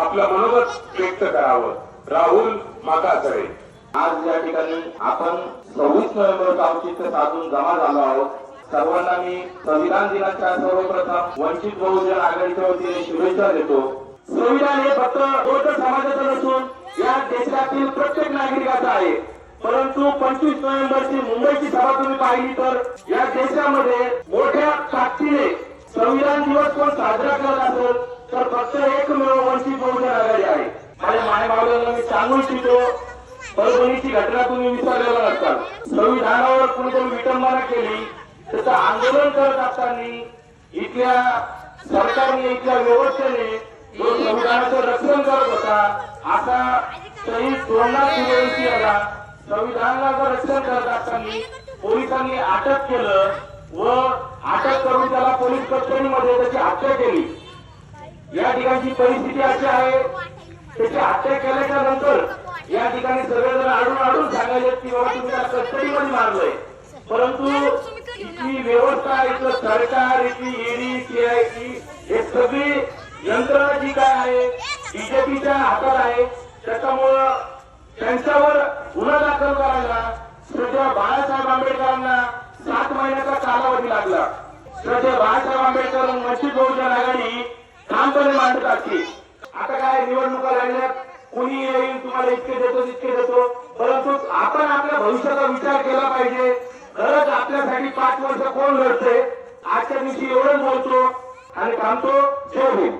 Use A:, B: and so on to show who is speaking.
A: आपलं मनोगत व्यक्त करावं. राहुल माकासरे
B: आज या ठिकाणी आपण सव्वीस नोव्हेंबर औचित्य साधून जमा झालो आहोत. सर्वांना मी संविधान दिनाच्या सर्वप्रथम वंचित बहुजन आघाडीच्या वतीने शुभेच्छा देतो.
C: संविधान हे फक्त बौद्ध समाजाचं नसून या देशातील प्रत्येक नागरिकाचं आहे. परंतु पंचवीस नोव्हेंबरची मुंबईची सभा तुम्ही पाहिली तर या देशामध्ये मोठ्या ताकदीने संविधान दिवस पण साजरा करत असेल तर फक्त एकमेव वंचित बहुजन आघाडी आहे. माझ्या माय मी सांगू इच्छितो परभणीची घटना तुम्ही विसरलेला नसता संविधानावर कुणीतरी विटंबना केली त्याचं आंदोलन करत असताना इथल्या सरकारने इथल्या व्यवस्थेने जो संविधानाचं रक्षण करत होता. आता शहीद सोमनाथ सूर्यवंशी याला संविधानाचं रक्षण करत असताना पोलिसांनी अटक केलं व अटक करून त्याला पोलीस कस्टडीमध्ये त्याची हत्या केली. या ठिकाणची परिस्थिती अशी आहे त्याची हत्या केल्याच्यानंतर या ठिकाणी सगळेजण आढळून आढळून सांगायचे की बाबा तुम्ही कस्टडी कस्टडीमध्ये मारलंय. परंतु इथली व्यवस्था इथलं सरकार इथली ईडी सीआयटी हे सगळी यंत्रणा जी काय आहे बीजेपीच्या हातात आहे. त्याच्यामुळं त्यांच्यावर गुन्हा दाखल करायला श्रद्धा बाळासाहेब आंबेडकरांना सात महिन्याचा कालावधी लागला. श्रद्धा बाळासाहेब आंबेडकर वंचित बहुजन आघाडी ठामपणे मांडत असते आता काय निवडणुका लागल्यात? कुणी येईल तुम्हाला इतके देतो तितके देतो. परंतु आपण आपल्या भविष्याचा विचार केला पाहिजे. खरंच आपल्यासाठी पाच वर्ष कोण लढते आजच्या दिवशी एवढंच बोलतो आणि थांबतो. जय भीम